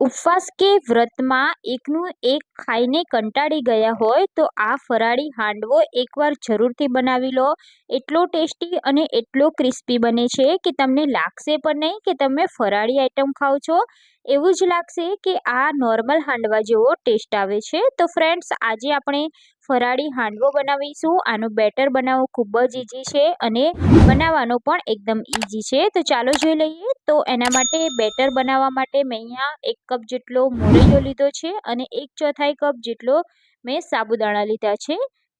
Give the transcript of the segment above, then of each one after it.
ઉપવાસ કે વ્રતમાં એકનું એક ખાઈને કંટાળી ગયા હોય તો આ ફરાળી હાંડવો એકવાર જરૂરથી બનાવી લો. એટલો ટેસ્ટી અને એટલો ક્રિસ્પી બને છે કે તમને લાગશે પણ નહીં કે તમે ફરાળી આઈટમ ખાઓ છો. એવું જ લાગશે કે આ નોર્મલ હાંડવા જેવો ટેસ્ટ આવે છે. તો ફ્રેન્ડ્સ, આજે આપણે ફરાળી હાંડવો બનાવીશું. આનું બેટર બનાવવું ખૂબ જ ઇઝી છે અને બનાવવાનો પણ એકદમ ઇઝી છે. તો ચાલો જોઈ લઈએ. તો એના માટે બેટર બનાવવા માટે મેં અહીંયા એક કપ જેટલો મોરૈયો લીધો છે અને એક ચોથાઈ કપ જેટલો મેં સાબુદાણા લીધા છે.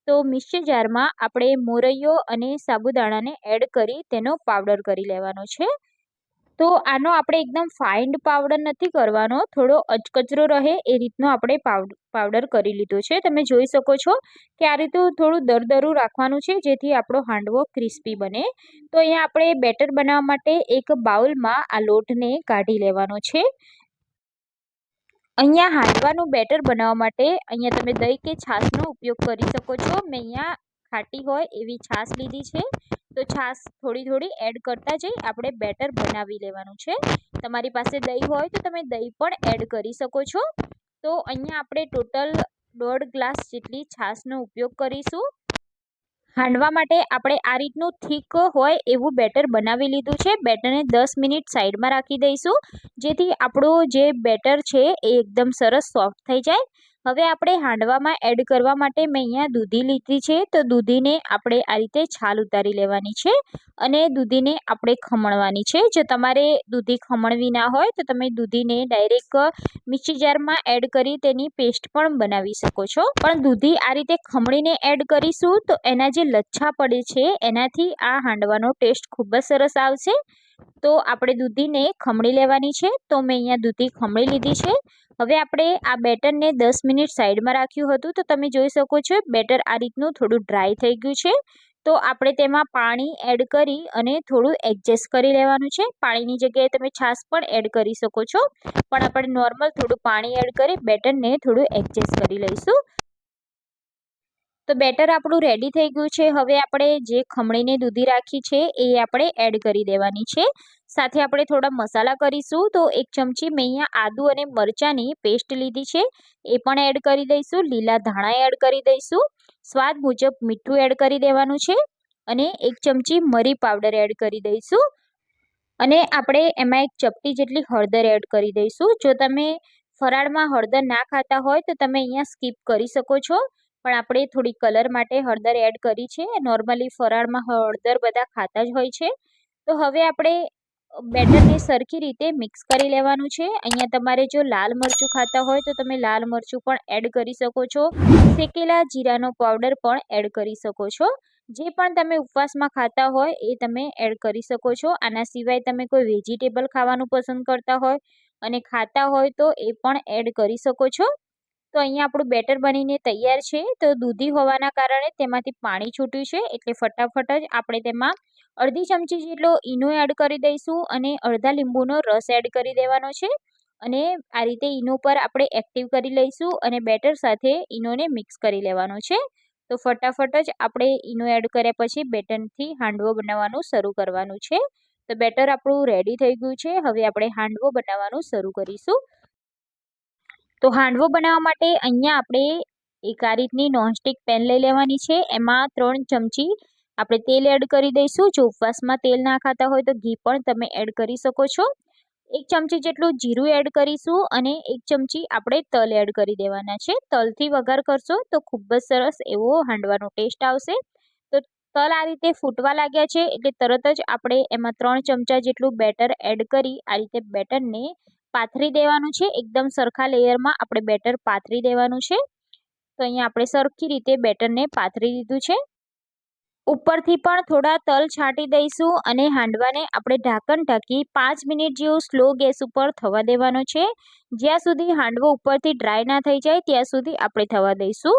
તો મિક્સર જારમાં આપણે મોરૈયો અને સાબુદાણાને એડ કરી તેનો પાવડર કરી લેવાનો છે. તો આનો આપણે એકદમ ફાઇન્ડ પાવડર નથી કરવાનો. થોડો અચકચરો રહે એ રીતનો આપણે પાવડર કરી લીધો છે. તમે જોઈ શકો છો કે આ રીતે થોડું દરદરું રાખવાનું છે, જેથી આપણો હાંડવો ક્રિસ્પી બને. તો અહીંયા આપણે બેટર બનાવવા માટે એક બાઉલમાં આ લોટને કાઢી લેવાનો છે. અહીંયા હાંડવાનું બેટર બનાવવા માટે અહીંયા તમે દહીં કે છાશનો ઉપયોગ કરી શકો છો. મેં અહીંયા ખાટી હોય એવી છાશ લીધી છે. તો છાશ થોડી થોડી એડ કરતા જઈ, આપણે બેટર બનાવી લેવાનું છે. તમારી પાસે દહીં હોય તો તમે દહીં પણ એડ કરી શકો છો. તો અહીંયા આપણે ટોટલ દોઢ ગ્લાસ જેટલી છાશનો ઉપયોગ કરીશું. હાંડવા માટે આપણે આ રીતનું થીક હોય એવું બેટર બનાવી લીધું છે. બેટરને દસ મિનિટ સાઈડમાં રાખી દઈશું. જેથી આપણું જે બેટર છે એ એકદમ સરસ સોફ્ટ થઈ જાય. હવે આપણે હાંડવામાં એડ કરવા માટે મેં અહીંયા દૂધી લીધી છે. તો દૂધીને આપણે આ રીતે છાલ ઉતારી લેવાની છે અને દૂધીને આપણે ખમણવાની છે. જો તમારે દૂધી ખમણવી ના હોય તો તમે દૂધીને ડાયરેક્ટ મિક્સી જારમાં એડ કરી તેની પેસ્ટ પણ બનાવી શકો છો. પણ દૂધી આ રીતે ખમણીને એડ કરીશું તો એના જે લચ્છા પડે છે એનાથી આ હાંડવાનો ટેસ્ટ ખૂબ જ સરસ આવશે. તો આપણે દૂધીને ખમણી લેવાની છે. તો મેં અહીંયા દૂધી ખમણી લીધી છે. હવે આપણે આ બેટરને દસ મિનિટ સાઈડમાં રાખ્યું હતું. તો તમે જોઈ શકો છો, બેટર આ રીતનું થોડું ડ્રાય થઈ ગયું છે. તો આપણે તેમાં પાણી એડ કરી અને થોડું એડજસ્ટ કરી લેવાનું છે. પાણીની જગ્યાએ તમે છાશ પણ એડ કરી શકો છો. પણ આપણે નોર્મલ થોડું પાણી એડ કરી બેટરને થોડું એડજસ્ટ કરી લઈશું. તો બેટર આપણું રેડી થઈ ગયું છે. હવે આપણે જે ખમણીને દૂધી રાખી છે એ આપણે એડ કરી દેવાની છે. સાથે આપણે થોડા મસાલા કરીશું તો એક ચમચી મેં અહીંયા આદુ અને મરચાંની પેસ્ટ લીધી છે. એ પણ એડ કરી દઈશું. લીલા ધાણા એડ કરી દઈશું. સ્વાદ મુજબ મીઠું એડ કરી દેવાનું છે. અને એક ચમચી મરી પાવડર એડ કરી દઈશું. અને આપણે એમાં એક ચપટી જેટલી હળદર એડ કરી દઈશું. જો તમે ફરાળમાં હળદર ના ખાતા હોય તો તમે અહીંયા સ્કીપ કરી શકો છો. પણ આપણે થોડી કલર માટે હળદર એડ કરી છે. નોર્મલી ફરાળમાં હળદર બધા ખાતા જ હોય છે. તો હવે આપણે બેટરને સરખી રીતે મિક્સ કરી લેવાનું છે. અહીંયા તમારે જો લાલ મરચું ખાતા હોય તો તમે લાલ મરચું પણ એડ કરી શકો છો. શેકેલા જીરાનો પાવડર પણ એડ કરી શકો છો. જે પણ તમે ઉપવાસમાં ખાતા હોય એ તમે એડ કરી શકો છો. આના સિવાય તમે કોઈ વેજીટેબલ ખાવાનું પસંદ કરતા હોય અને ખાતા હોય તો એ પણ એડ કરી શકો છો. તો અહીંયા આપણું બેટર બનીને તૈયાર છે. તો દૂધી હોવાના કારણે તેમાંથી પાણી છૂટ્યું છે. એટલે ફટાફટ જ આપણે તેમાં અડધી ચમચી જેટલો ઈનો એડ કરી દઈશું અને અડધા લીંબુનો રસ એડ કરી દેવાનો છે. અને આ રીતે ઈનો પર આપણે એક્ટિવ કરી લઈશું અને બેટર સાથે ઈનોને મિક્સ કરી લેવાનો છે. તો ફટાફટ જ આપણે ઈનો એડ કર્યા પછી બેટરથી હાંડવો બનાવવાનું શરૂ કરવાનું છે. તો બેટર આપણું રેડી થઈ ગયું છે. હવે આપણે હાંડવો બનાવવાનું શરૂ કરીશું. તો હાંડવો બનાવવા માટે અહીંયા આપણે એક આ રીતની નોનસ્ટિક પેન લઈ લેવાની છે. એમાં ત્રણ ચમચી આપણે તેલ એડ કરી દઈશું. જો ઉપવાસમાં તેલ ના ખાતા હોય તો ઘી પણ તમે એડ કરી શકો છો. એક ચમચી જેટલું જીરું એડ કરીશું અને એક ચમચી આપણે તલ એડ કરી દેવાના છે. તલથી વઘાર કરશો તો ખૂબ જ સરસ એવો હાંડવાનો ટેસ્ટ આવશે. તો તલ આ રીતે ફૂટવા લાગ્યા છે એટલે તરત જ આપણે એમાં ત્રણ ચમચા જેટલું બેટર એડ કરી આ રીતે બેટરને પાથરી દેવાનું છે. એકદમ સરખા લેયરમાં આપણે બેટર પાથરી દેવાનું છે. તો અહીંયા આપણે સરખી રીતે બેટરને પાથરી દીધું છે. ઉપરથી પણ થોડા તલ છાંટી દઈશું અને હાંડવાને આપણે ઢાંકણ ઢાંકી પાંચ મિનિટ જેવું સ્લો ગેસ ઉપર થવા દેવાનો છે. જ્યાં સુધી હાંડવો ઉપરથી ડ્રાય ના થઈ જાય, ત્યાં સુધી આપણે થવા દઈશું.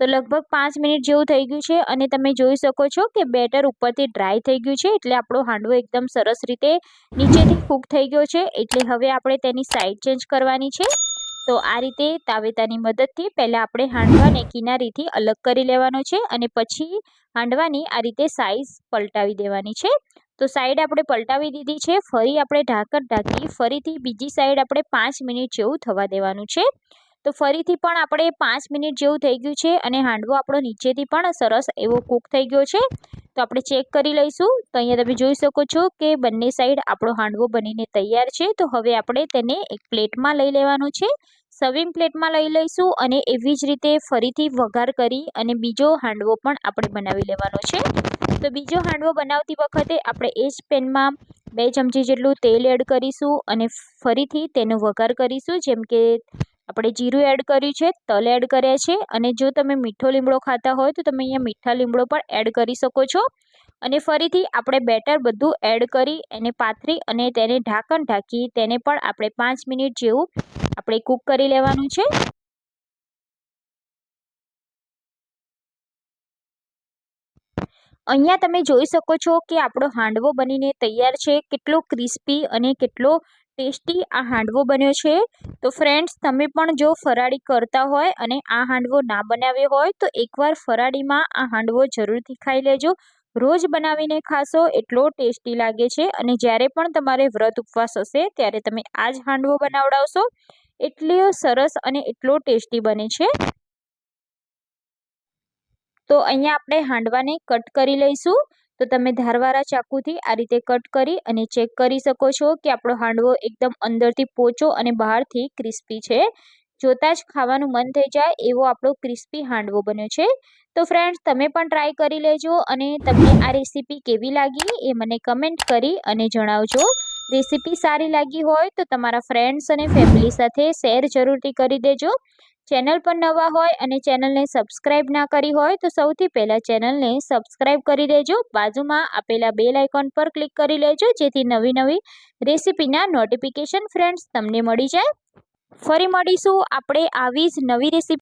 તો લગભગ પાંચ મિનિટ જેવું થઈ ગયું છે અને તમે જોઈ શકો છો કે બેટર ઉપરથી ડ્રાય થઈ ગયું છે એટલે આપણો હાંડવો એકદમ સરસ રીતે નીચેથી કૂક થઈ ગયો છે એટલે હવે આપણે તેની સાઈડ ચેન્જ કરવાની છે. તો આ રીતે તાવેતાની મદદથી પહેલાં આપણે હાંડવાને કિનારીથી અલગ કરી લેવાનો છે અને પછી હાંડવાની આ રીતે સાઈઝ પલટાવી દેવાની છે. તો સાઈડ આપણે પલટાવી દીધી છે, ફરી આપણે ઢાંકણ ઢાંકી ફરીથી બીજી સાઈડ આપણે પાંચ મિનિટ જેવું થવા દેવાનું છે. તો ફરીથી પણ આપણે પાંચ મિનિટ જેવું થઈ ગયું છે અને હાંડવો આપણો નીચેથી પણ સરસ એવો કૂક થઈ ગયો છે. તો આપણે ચેક કરી લઈશું. તો અહીંયા તમે જોઈ શકો છો કે બંને સાઈડ આપણો હાંડવો બનીને તૈયાર છે. તો હવે આપણે તેને એક પ્લેટમાં લઈ લેવાનું છે. સર્વિંગ પ્લેટમાં લઈ લઈશું અને એવી જ રીતે ફરીથી વઘાર કરી અને બીજો હાંડવો પણ આપણે બનાવી લેવાનો છે. તો બીજો હાંડવો બનાવતી વખતે આપણે એ જ પેનમાં બે ચમચી જેટલું તેલ એડ કરીશું અને ફરીથી તેનો વઘાર કરીશું. જેમ કે આપણે જીરું એડ કર્યું છે, તલ એડ કર્યા છે અને જો તમે મીઠો લીમડો ખાતા હોય તો તમે અહીંયા મીઠા લીમડો પણ એડ કરી શકો છો. અને ફરીથી આપણે બેટર બધું એડ કરી એને પાથરી અને તેને ઢાંકણ ઢાંકી તેને પણ આપણે પાંચ મિનિટ જેવું આપણે કૂક કરી લેવાનું છે. અહીંયા તમે જોઈ શકો છો કે આપણો હાંડવો બનીને તૈયાર છે, કેટલો ક્રિસ્પી અને કેટલો ટેસ્ટી આ હાંડવો બન્યો છે. તો ફ્રેન્ડ્સ તમે પણ જો ફરાળી કરતા હોય અને આ હાંડવો ના બનાવ્યો હોય, તો એકવાર ફરાળીમાં આ હાંડવો જરૂરથી ખાઈ લેજો. રોજ બનાવીને ખાશો, એટલો ટેસ્ટી લાગે છે અને જ્યારે પણ તમારે વ્રત ઉપવાસ હશે, ત્યારે તમે આ જ હાંડવો બનાવડાવશો. એટલો સરસ અને એટલો ટેસ્ટી બને છે. તો અહીંયા આપણે હાંડવાને કટ કરી લઈશું. તો તમે ધારવાળા ચાકુથી આ રીતે કટ કરી અને ચેક કરી શકો છો કે આપણો હાંડવો એકદમ અંદરથી પોચો અને બહારથી ક્રિસ્પી છે. જોતાં જ ખાવાનું મન થઈ જાય એવો આપણો ક્રિસ્પી હાંડવો બન્યો છે. તો ફ્રેન્ડ્સ, તમે પણ ટ્રાય કરી લેજો અને તમને આ રેસીપી કેવી લાગી એ મને કમેન્ટ કરી અને જણાવજો. રેસીપી સારી લાગી હોય તો તમારા ફ્રેન્ડ્સ અને ફેમિલી સાથે શેર જરૂરથી કરી દેજો. ચેનલ પર નવા હોય અને ચેનલને સબસ્ક્રાઈબ ના કરી હોય તો સૌથી પહેલાં ચેનલને સબસ્ક્રાઈબ કરી દેજો. બાજુમાં આપેલા બેલ આઇકોન પર ક્લિક કરી લેજો, જેથી નવી નવી રેસીપીના નોટિફિકેશન ફ્રેન્ડ્સ તમને મળી જાય. ફરી મળીશું. આપણે આવી જ નવી રેસીપી